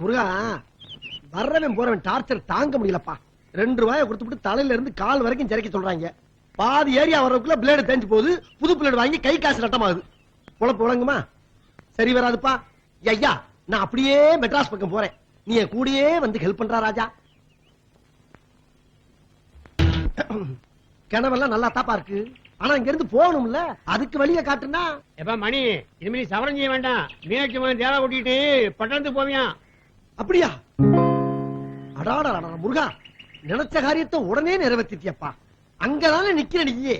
முருகா வர்றவன் போறவன் டார்ச்சர் தாங்க முடியலப்பா. ரெண்டு ரூபாயை கொடுத்துட்டு தலையில இருந்து கால் வரைக்கும் சிறைக்க சொல்றாங்க. பாதி ஏரியா வர்றதுக்குள்ள பிளேடு தேஞ்சு போகுது புது பிளேடு வாங்கி கை காசு நட்டமாகுது. பொழப்பு விளங்குமா? சரி வராதுப்பா. ஐயா நான் அப்படியே மெட்ராஸ் பக்கம் போறேன். நீ என் கூடயே வந்து ஹெல்ப் பண்றா ராஜா. கிணவெல்லாம் நல்லா தாப்பா இருக்கு. ஆனா இங்க இருந்து போகணும்ல. அதுக்கு வழிய காட்டுனா? எப்ப மணி இனிமே நீ சவரம் செய்ய வேண்டாம். மீனாட்சி தேவை கூட்டிட்டு பட்டணத்துக்கு போவியான் அப்படியா? அடாடா அடாடா, முருகா நினைச்ச காரியத்தை உடனே நிறைவேற்றிட்டியப்பா அங்கதானே நிக்கிற நீயே.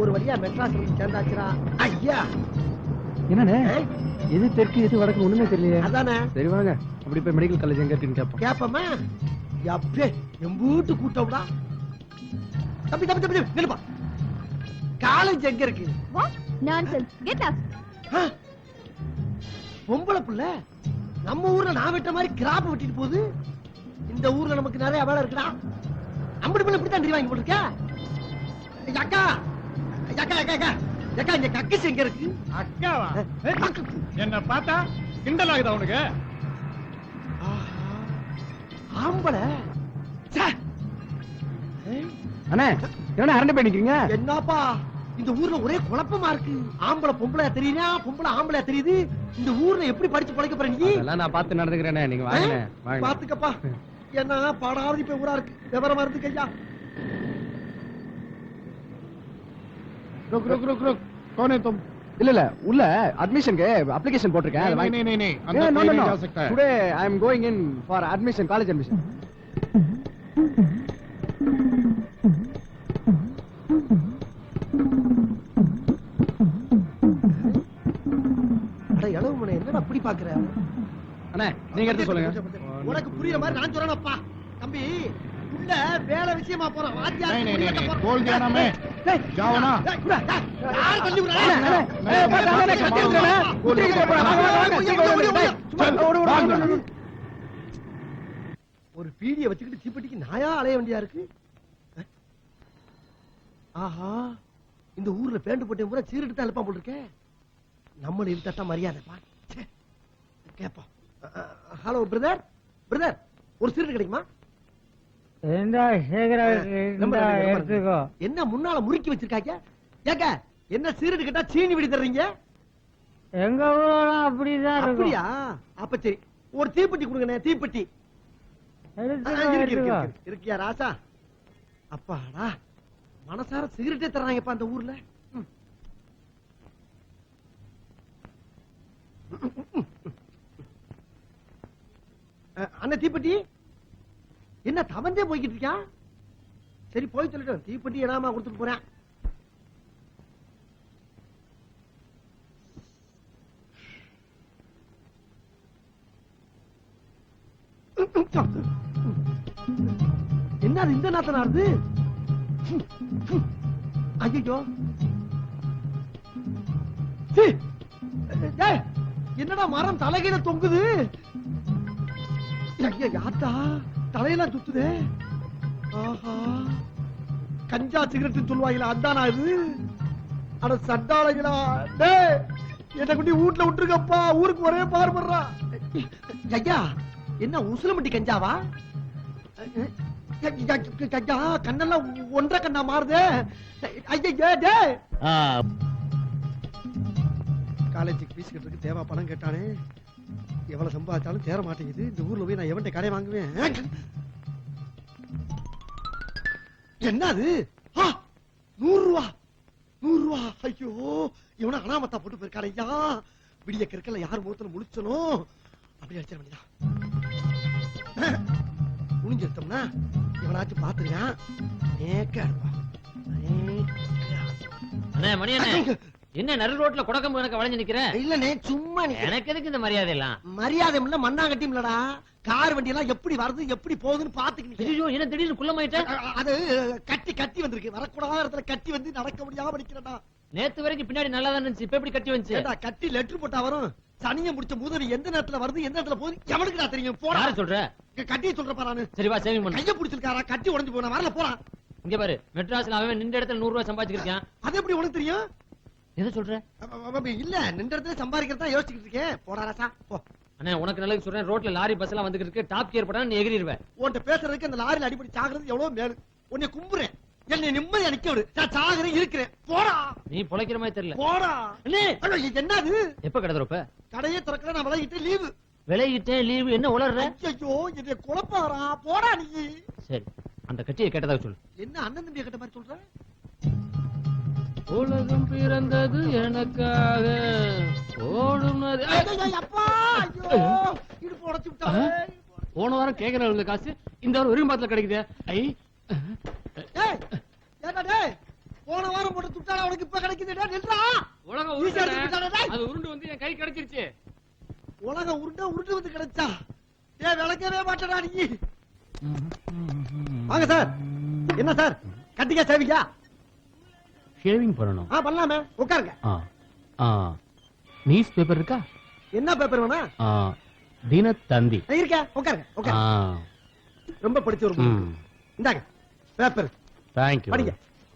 ஒரு வழியா மெட்ராஸ் சேர்ந்தாச்சுரா ஐயா. என்னண்ணே? எது தெற்கு எது வடக்கு ஒண்ணுமே தெரியலையே. அதானே. சரி வாங்க. அப்படி போய் மெடிக்கல் காலேஜ் எங்க இருக்குன்னு கேட்போம் கேப்பமா? எப்பே எம்பூட்டு கூட்டம்டா தம்பி தம்பி தம்பி நில்லுப்பா. காலேஜ் எங்க இருக்கு? What? Nonsense. Get up. ஆ? பொம்பளை புள்ள நம்ம ஊர்ல நான் வெட்ட மாதிரி கிராப் வெட்டிட்டு போகுது. இந்த ஊர்ல நமக்கு நிறைய வேலை இருக்குடா. அம்படி பிள்ளை இப்படி தான் வாங்கி போட்டுருக்க? அக்கா. அக்கா அக்கா அக்கா. அக்கா இங்க கக்கிஸ் எங்க இருக்கு? அக்காவா. என்ன பார்த்தா கிண்டல் ஆகுதா உனக்கு? ஆம்பளை. அண்ணே என்ன அரண்டை போய் நிக்கிறீங்க? என்னப்பா? இந்த ஊர்ல ஒரே குழப்பமா இருக்கு. ஆம்பளை பொம்பளை தெரியுதா? பொம்பளை ஆம்பளை தெரியுது? இந்த ஊர்ல எப்படி படிச்சு பழைக்க போற நீ? அதெல்லாம் நான் பார்த்து நடந்துக்கிறேனே நீங்க வாங்க. பாத்துக்கப்பா என்ன பாடாவது இப்ப ஊரா இருக்கு. விவரமா இருந்து கையா रुक रुक रुक रुक कौन है तुम இல்ல இல்ல உள்ள அட்மிஷனுக்கு அப்ளிகேஷன் போட்டிருக்கேன் அதை नहीं வாங்கி नहीं नहीं नहीं Yeah, अंदर no, कोई no, नहीं no. जा सकता है Today I am going in for admission, college admission. அட இளவு மனை என்னடா அப்படி பாக்குற அண்ணே நீங்க எடுத்து சொல்லுங்க உனக்கு புரியுற மாதிரி நான் சொல்றேனப்பா தம்பி உள்ள வேலை விஷயமா போறோம் வாத்தியார் नहीं नहीं குடி नहीं வெட்ட नहीं போறோம். बोल दिया ना मैं ஒரு பீடிய வச்சுக்கிட்டு தீப்பெட்டிக்கு நாயா அலைய வேண்டியா இருக்கு? ஆஹா இந்த ஊர்ல பேண்ட் போட்டேன் பூரா சீரிட்டு தான் எழுப்பான் போட்டிருக்கேன் நம்மள இருத்தட்டா மரியாதைப்பா கேப்பா ஹலோ பிரதர். பிரதர் ஒரு சீரட் கிடைக்குமா? என்ன முன்னால முறுக்கி வச்சிருக்காங்க ஏங்க என்ன சீரட்டு கேட்டா சீனி விடி தர்றீங்க? எங்க அப்படிதான் அப்படியா? அப்ப சரி ஒரு தீப்பெட்டி கொடுங்கண்ணே தீப்பெட்டி. இருக்கியா ராசா? அப்பாடா மனசார சிகரெட்டே தர்றாங்கப்பா அந்த ஊர்ல. அண்ணன் தீப்பெட்டி? என்ன தவந்தே போய்கிட்டு இருக்கியா? சரி போய் சொல்லிட்டோம் தீப்பெட்டி இடாம கொடுத்துட்டு போறேன். என்ன அது இந்த நாத்தனா இருந்து ஐயோ என்னடா மரம் தலைகீழ தொங்குது? ஐயா யாத்தா தலையெல்லாம் சுத்துதே. ஆஹா. கஞ்சா சிகரெட் சொல்லுவாங்களா அதானா இது? அட சட்டாளைகளா டேய் என்ன குட்டி வீட்டுல விட்டுருக்கப்பா ஊருக்கு ஒரே பார் பண்றா ஐயா என்ன உசுலமட்டி கஞ்சாவா? கண்ணெல்லாம் ஒன்றரை கண்ணா மாறுதே. ஐயா டே காலேஜுக்கு ஃபீஸ் கட்டுறதுக்கு தேவா பணம் கேட்டானே. எவ்வளவு சம்பாதிச்சாலும் தேர மாட்டேங்குது. இந்த ஊர்ல போய் நான் எவன்ட்ட கடை வாங்குவேன்? என்ன அது ஆ, நூறு ரூபா நூறு ரூபா ஐயோ இவனை அனாமத்தா போட்டு போயிருக்காரு ஐயா விடிய கிற்கல யார் முகத்துல முழிச்சனும் அப்படி அடிச்சிட வேண்டியதா முடிஞ்சிருத்தோம்னா இவனாச்சும் பாத்துருக்கான் நேக்கா இருப்பான் மணி என்ன நடு ரோட்ல குடக்கம்பு எனக்கு வளைஞ்சு நிக்கிற இல்லனே சும்மா எனக்கு எதுக்கு இந்த மரியாதை எல்லாம்? மரியாதை இல்ல மண்ணாங்கட்டியும் இல்லடா. கார் வண்டி எல்லாம் எப்படி வருது எப்படி போகுதுன்னு பாத்துக்கிட்டு என்ன திடீர்னு குள்ளமாயிட்ட? அது கட்டி கட்டி வந்திருக்கு. வரக்கூடாத இடத்துல கட்டி வந்து நடக்க முடியாம நிக்கிறடா நேத்து வரைக்கும் பின்னாடி நல்லா தான் இருந்துச்சு இப்ப எப்படி கட்டி வந்துச்சு? கட்டி லெட்டர் போட்டா வரும். சனிய முடிச்ச மூதவி எந்த நேரத்துல வருது எந்த நேரத்துல போகுது எவனுக்கு நான் தெரியும் யார சொல்ற? இங்க கட்டிய சொல்றப்பா நானு. சரி வா சேவிங் பண்ணு. கைய பிடிச்சிருக்காரா? கட்டி உடைஞ்சு போன வரல போறான் இங்க பாரு மெட்ராஸ்ல அவன் நின்ற இடத்துல நூறு ரூபாய் சம்பாதிச்சிருக்கான். அது எப்படி உனக்கு தெரியும்? எதை சொல்ற? அப்ப, அப்ப, அப்ப, இல்ல நின்ற இடத்துல சம்பாதிக்கிறதா யோசிச்சுக்கிட்டு இருக்கேன் போடா ராசா போ. அண்ணா உனக்கு நல்லது சொல்றேன். ரோட்ல லாரி பஸ் எல்லாம் வந்துகிட்டு இருக்கு. டாப் கியர் போட்டா நீ எகிரிடுவேன் உன்கிட்ட பேசுறதுக்கு அந்த லாரில அடிப்படி சாகுறது எவ்வளவு மேலு. உன்னை கும்புறேன். என்னை நிம்மதியா நிக்க விடு. நான் சாகுறேன் இருக்கிறேன். போடா. நீ பொழைக்கிற மாதிரி தெரியல. போடா. அண்ணே! என்னது? எப்ப கிடதுறப்ப கடையே திறக்கல நான் விலகிட்டு லீவு விளையிட்டேன் லீவு என்ன உளர்ற? ஐயோ இதை குழப்பாரா? போடா நீ. சரி அந்த கட்சியை கேட்டதாக சொல்லு. என்ன அண்ணன் தம்பியை கிட்ட மாதிரி சொல்ற? உலகம் பிறந்தது எனக்காக. ஓடும் போன வாரம் கேக்குற காசு. இந்த வாரம் ஒரு மாதத்துல கிடைக்குது. ஐ. போன வாரம் போட்டு துட்டாடா உனக்கு இப்ப கிடைக்குதுடா நில்றா. உலகம் உருண்டை. அது உருண்டு வந்து என் கை கிடைச்சிருச்சு. உலகம் உருண்டை உருண்டு வந்து கிடைச்சா. ஏ விளக்கவே மாட்டடா நீ. வாங்க சார். என்ன சார்? கட்டிக்கா சேவிக்கா ஷேவிங் பண்ணணும் ஆ பண்ணலாமே. உட்காருங்க. ஆ ஆ. நியூஸ் பேப்பர் இருக்கா? என்ன பேப்பர் வேணா? ஆ தினத்தந்தி. நான் இருக்கேன் உட்காருங்க. உட்காருங்க. ரொம்ப படிச்ச ஒரு இந்தாங்க. பேப்பர் தேங்க்யூ படிங்க.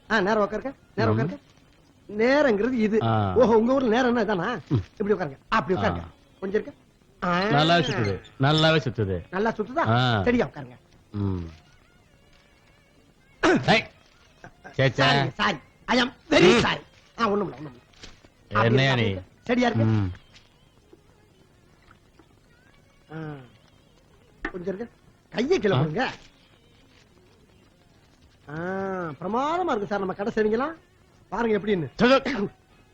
ஆ நேரம் உட்காருங்க. நேரம் ம். உட்காருங்க. நேரங்கிறது இது. ஓஹோ உங்க ஊர்ல நேரம் என்ன இதானா. இப்படி உட்காருங்க. அப்படி உட்காருங்க. கொஞ்சம் இருக்கு. நல்லாவே சுத்துது. நல்லாவே சுத்துது. நல்லா சுத்துதா. சரியா உட்காருங்க. ம். Sorry sorry I am very. Sorry ஆ ஒண்ணும் இல்ல ஒண்ணும் இல்ல. என்னையா நீ. சரியா இருக்கு. கொஞ்சம் இருக்கு? கையை ஆ, பிரமாதமா இருக்கு சார். நம்ம கடை செய்வீங்களா பாருங்க எப்படின்னு.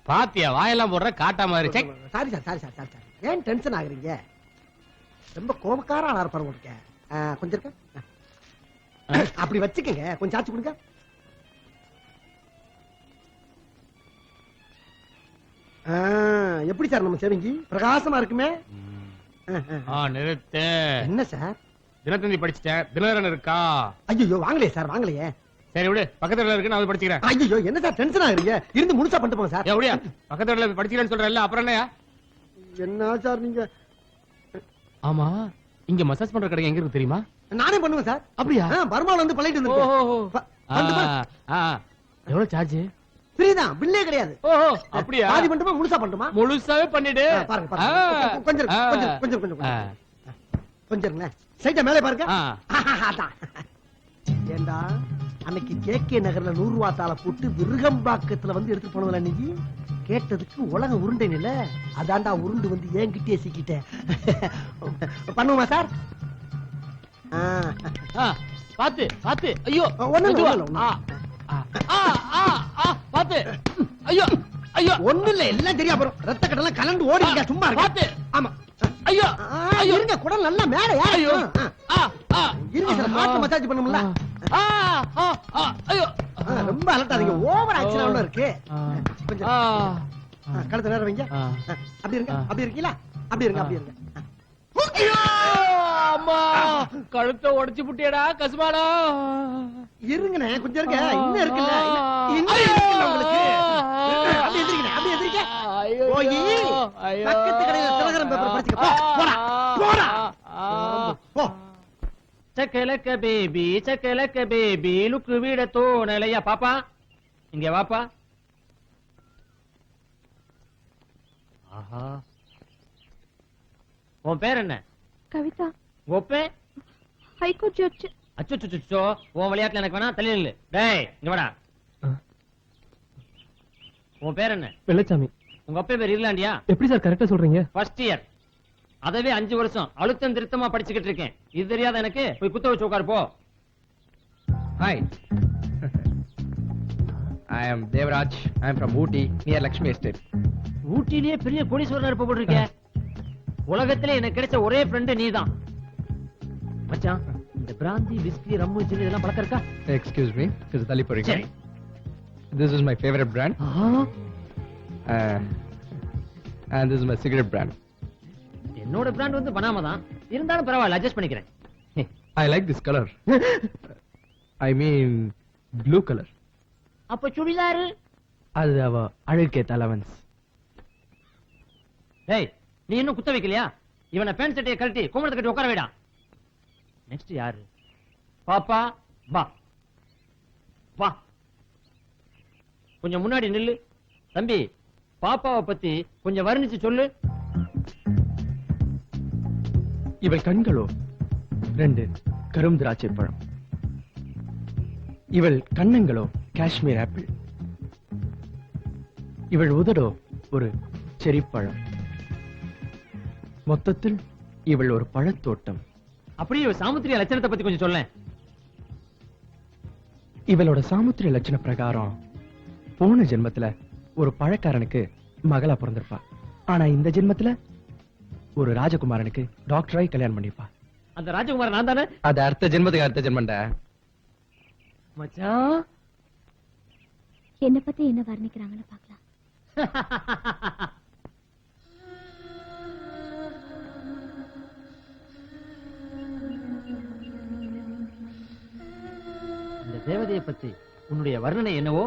பாத்தியா? வாயெல்லாம் போடுற காட்டா மாதிரி. Sorry sir sorry sir sorry sir. ஏன் டென்ஷன் ஆகுறீங்க? ரொம்ப கோபக்கார ஆளா இருப்பாரு உங்களுக்கு கொஞ்சம் இருக்கு. அப்படி வச்சுக்கங்க. கொஞ்சம் ஆச்சு கொடுங்க. எப்படி சார் நம்ம சேவிங்கி பிரகாசமா இருக்குமே? நிறுத்து. என்ன சார்? தினத்தந்தி படிச்சிட்டேன் தினகரன் இருக்கா? ஐயோ வாங்கலையே சார் வாங்கலையே. சரி விடு பக்கத்துல இருக்கு நான் படிச்சுக்கிறேன். ஐயோ என்ன சார் டென்ஷன் ஆகுறீங்க? இருந்து முழுசா பண்ணிட்டு போங்க சார். ஏ அப்படியா? பக்கத்துல படிச்சுக்கிறேன்னு சொல்றேன்ல அப்புறம் என்னயா என்ன சார் நீங்க? ஆமா இங்க மசாஜ் பண்ற கடை எங்க இருக்கு தெரியுமா? நானே பண்ணுவேன் சார். அப்படியா? பர்மால வந்து பழகிட்டு வந்து எவ்வளவு சார்ஜ் ஃப்ரீ தான் பில்லே கிடையாது. ஓஹோ அப்படியா? பாதி பண்ணுமா முழுசா பண்ணுமா முழுசாவே பண்ணிடு. பாருங்க பாருங்க. கொஞ்சம். கொஞ்சம் கொஞ்சம் கொஞ்சம். கொஞ்சம் சைட்டா மேலே பாருங்க. அதான். ஏண்டா அன்னைக்கு கேகே நகர்ல நூறு ரூபா தாளை போட்டு விருகம்பாக்கத்துல வந்து எடுத்து போனதுல நீ கேட்டதுக்கு உலக உருண்டை இல்ல அதான்டா உருண்டு வந்து என்கிட்டயே சிக்கிட்டேன் பண்ணுவோமா சார்? பாத்து பாத்து. ஐயோ ஒண்ணும் பாத்து. ஐயோ ஐயோ. ஒண்ணும் இல்ல எல்லாம் தெரியா போறோம் ரத்த கடலாம் கலந்து ஓடி இருக்க சும்மா இருக்க? பாத்து. ஆமா. ஐயோ ஐயோ. இருங்க குடல் நல்லா மேல ஏன் ஐயோ. இருங்க சார் ஹார்ட் மசாஜ் பண்ணும்ல. ஐயோ. ரொம்ப அலட்டாதீங்க ஓவர் அவ்வளவு இருக்கு. கொஞ்சம். கழுத்து நேரம் வைங்க. அப்படி இருங்க. அப்படி இருக்கீங்களா? அப்படி இருங்க அப்படி இருங்க. அம்மா கழுத்தை உடைச்சு புட்டியடா கசுமாடா. இருங்கண்ணே கொஞ்சம் இருங்க. இன்னும் இருக்குல்ல? இன்னும் இருக்குல்ல உங்களுக்கு? அப்படி எந்திரிக்கண்ணே அப்படி எந்திரிக்க போய் பக்கத்து கடையில திலகரம் பேப்பர் படிச்சுக்க. போ, போடா போடா. போ. சக்கலக்க பேபி சக்கலக்க பேபி லுக்கு வீட தோணலையா பாப்பா? இங்க வாப்பா. ஆஹா. உன் பேர் என்ன? கவிதா. ஒப்பே ஹைகோர்ட் ஜட்ஜ். அச்சோ உன் விளையாட்டுல எனக்கு வேணா தள்ளி நில்லு. டேய் இங்க வாடா. உன் பேர் என்ன? வெள்ளச்சாமி. உங்க அப்பா பேர் இருளாண்டியா எப்படி சார் கரெக்டா சொல்றீங்க? ஃபர்ஸ்ட் இயர் அதவே அஞ்சு வருஷம். அழுத்தம் திருத்தமா படிச்சுக்கிட்டு இருக்கேன். இது தெரியாத எனக்கு? போய் குத்த வச்சு உட்காரு போ. Hi. I am Devraj. I am from Ooty, near Lakshmi Estate. ஊட்டிலேயே பெரிய கோடீஸ்வரன் இருப்ப போட்டிருக்க. உலகத்திலே எனக்கு கிடைச்ச ஒரே ஃப்ரெண்டு நீதான். மச்சான் இந்த பிராந்தி விஸ்கி ரம்மு ஜின் இதெல்லாம் பழக்கம் இருக்கா? Is Dali சரி. This is my favorite brand, ஆஹா, uh, and this is my cigarette brand. என்னோட பிராண்ட் வந்து பனாமா தான் இருந்தாலும் பரவாயில்ல அட்ஜஸ்ட் பண்ணிக்கிறேன். I like this color. I mean, blue color. அப்ப சுடிதாரு? அது அவ அழுக்கேத்த அலவன்ஸ் டேய் நீ இன்னும் குத்த வைக்கலையா? இவனை பேண்ட் சட்டையை கழட்டி குமரத்தை கட்டி உட்கார வேடா. நெக்ஸ்ட் யாரு? பாப்பா வா. வா. கொஞ்சம் முன்னாடி நில்லு. தம்பி பாப்பாவை பத்தி கொஞ்சம் வர்ணிச்சு சொல்லு. இவள் கண்களோ? ரெண்டு கரும் திராட்சை பழம். இவள் கண்ணங்களோ காஷ்மீர் ஆப்பிள். இவள் உதடோ? ஒரு செரிப்பழம். மொத்தத்தில் இவள் ஒரு பழத்தோட்டம். அப்படியே இவ சாமுத்திரிய லட்சணத்தை பத்தி கொஞ்சம் சொல்லேன். இவளோட சாமுத்திரிய லட்சண பிரகாரம் போன ஜென்மத்துல ஒரு பழக்காரனுக்கு மகளா பிறந்திருப்பா. ஆனா இந்த ஜென்மத்துல ஒரு ராஜகுமாரனுக்கு டாக்டராய் கல்யாணம் பண்ணிப்பா அந்த ராஜகுமாரன் நான் தானே? அது அடுத்த ஜென்மத்துக்கு அடுத்த ஜென்மண்ட. மச்சான். என்ன பத்தி என்ன வர்ணிக்கிறாங்கன்னு பாக்கலாம் தேவதையை பத்தி உன்னுடைய வர்ணனை என்னவோ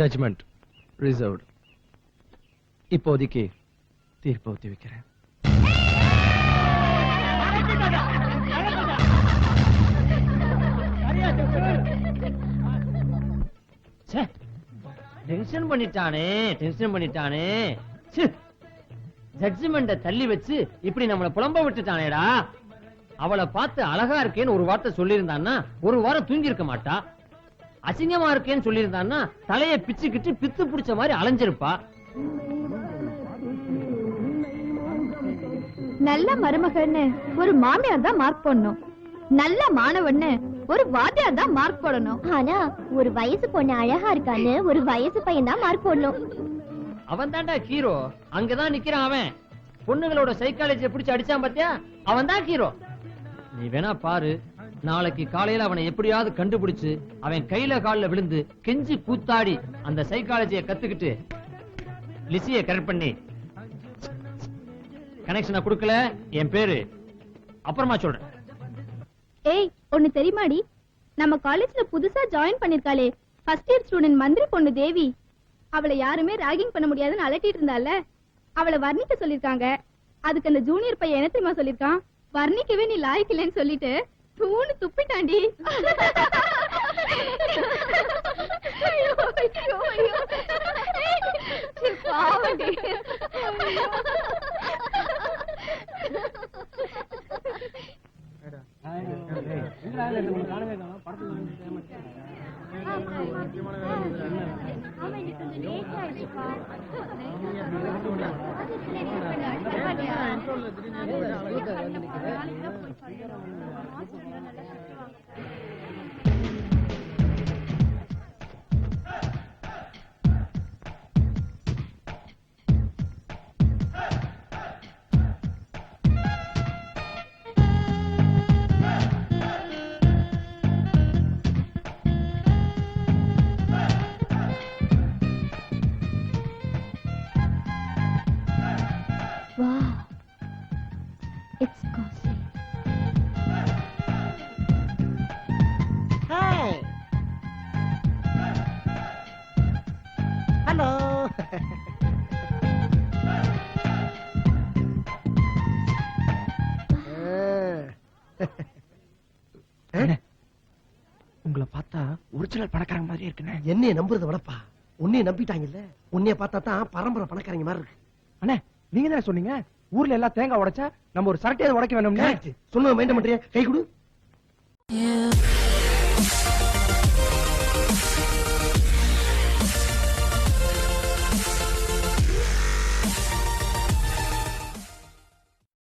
ஜட்ஜ்மெண்ட் ரிசர்வ்டு இப்போதைக்கு தீர்ப்பு ஒத்தி வைக்கிறேன் டென்ஷன் பண்ணிட்டானே டென்ஷன் பண்ணிட்டானே. ஜட்ஜ்மெண்ட தள்ளி வச்சு இப்படி நம்மள புலம்ப விட்டுட்டானேடா. அவளை பார்த்து அழகா இருக்கேன்னு ஒரு வார்த்தை சொல்லியிருந்தான்னா ஒரு வாரம் தூங்கி இருக்க மாட்டா. அசிங்கமா இருக்கேன்னு சொல்லியிருந்தான்னா தலைய பிச்சுக்கிட்டு பித்து பிடிச்ச மாதிரி அலைஞ்சிருப்பா. நல்ல மருமகன்னு ஒரு மாமியார் தான் மார்க் பண்ணணும் நல்ல மாணவன்னு ஒரு வாத்தியார் தான் மார்க் போடணும். ஆனா ஒரு வயசு பொண்ணு அழகா இருக்கான்னு ஒரு வயசு பையன் தான் மார்க் போடணும். அவன் தான்டா ஹீரோ அங்கதான் நிக்கிறான் அவன். பொண்ணுங்களோட சைக்காலஜியை பிடிச்சு அடிச்சான் பாத்தியா? அவன் தான் ஹீரோ நீ வேணா பாரு. நாளைக்கு காலையில அவனை எப்படியாவது கண்டுபிடிச்சு அவன் கையில கால்ல விழுந்து கெஞ்சி கூத்தாடி அந்த சைக்காலஜியை கத்துக்கிட்டு லிசிய கரெக்ட் பண்ணி கனெக்ஷனை கொடுக்கல என் பேரு. அப்புறமா சொல்றேன். ஏய் ஒன்னு தெரியுமாடி? நம்ம காலேஜ்ல புதுசா ஜாயின் பண்ணிருக்காளே. ஃபர்ஸ்ட் இயர் ஸ்டூடெண்ட் மந்திரி பொண்ணு தேவி. அவளை யாருமே ராகிங் பண்ண முடியாதுன்னு அலட்டிட்டு இருந்தால அவளை வர்ணிக்க சொல்லிருக்காங்க. அதுக்கு அந்த ஜூனியர் பையன் என்ன தெரியுமா சொல்லிருக்கான்? வர்ணிக்கவே நீ லாய்க்கலன்னு சொல்லிட்டு தூணு துப்பிட்டாண்டி. ஐயோ, பாவண்டி. உங்களை பார்த்தா ஒரு ஒரிஜினல் பணக்காரங்க மாதிரி இருக்குண்ணே. என்னைய நம்புறத விடப்பா உன்னைய நம்பிட்டாங்கல்ல? உன்னைய பார்த்தா தான் பரம்பரை பணக்காரங்க மாதிரி இருக்கு. அண்ணே நீங்க தானே சொன்னீங்க? ஊர்ல எல்லாம் தேங்காய் உடைச்சா நம்ம ஒரு சரட்டையாவது உடைக்க Correct. சொன்னதை மைண்ட் பண்றிய கை கொடு.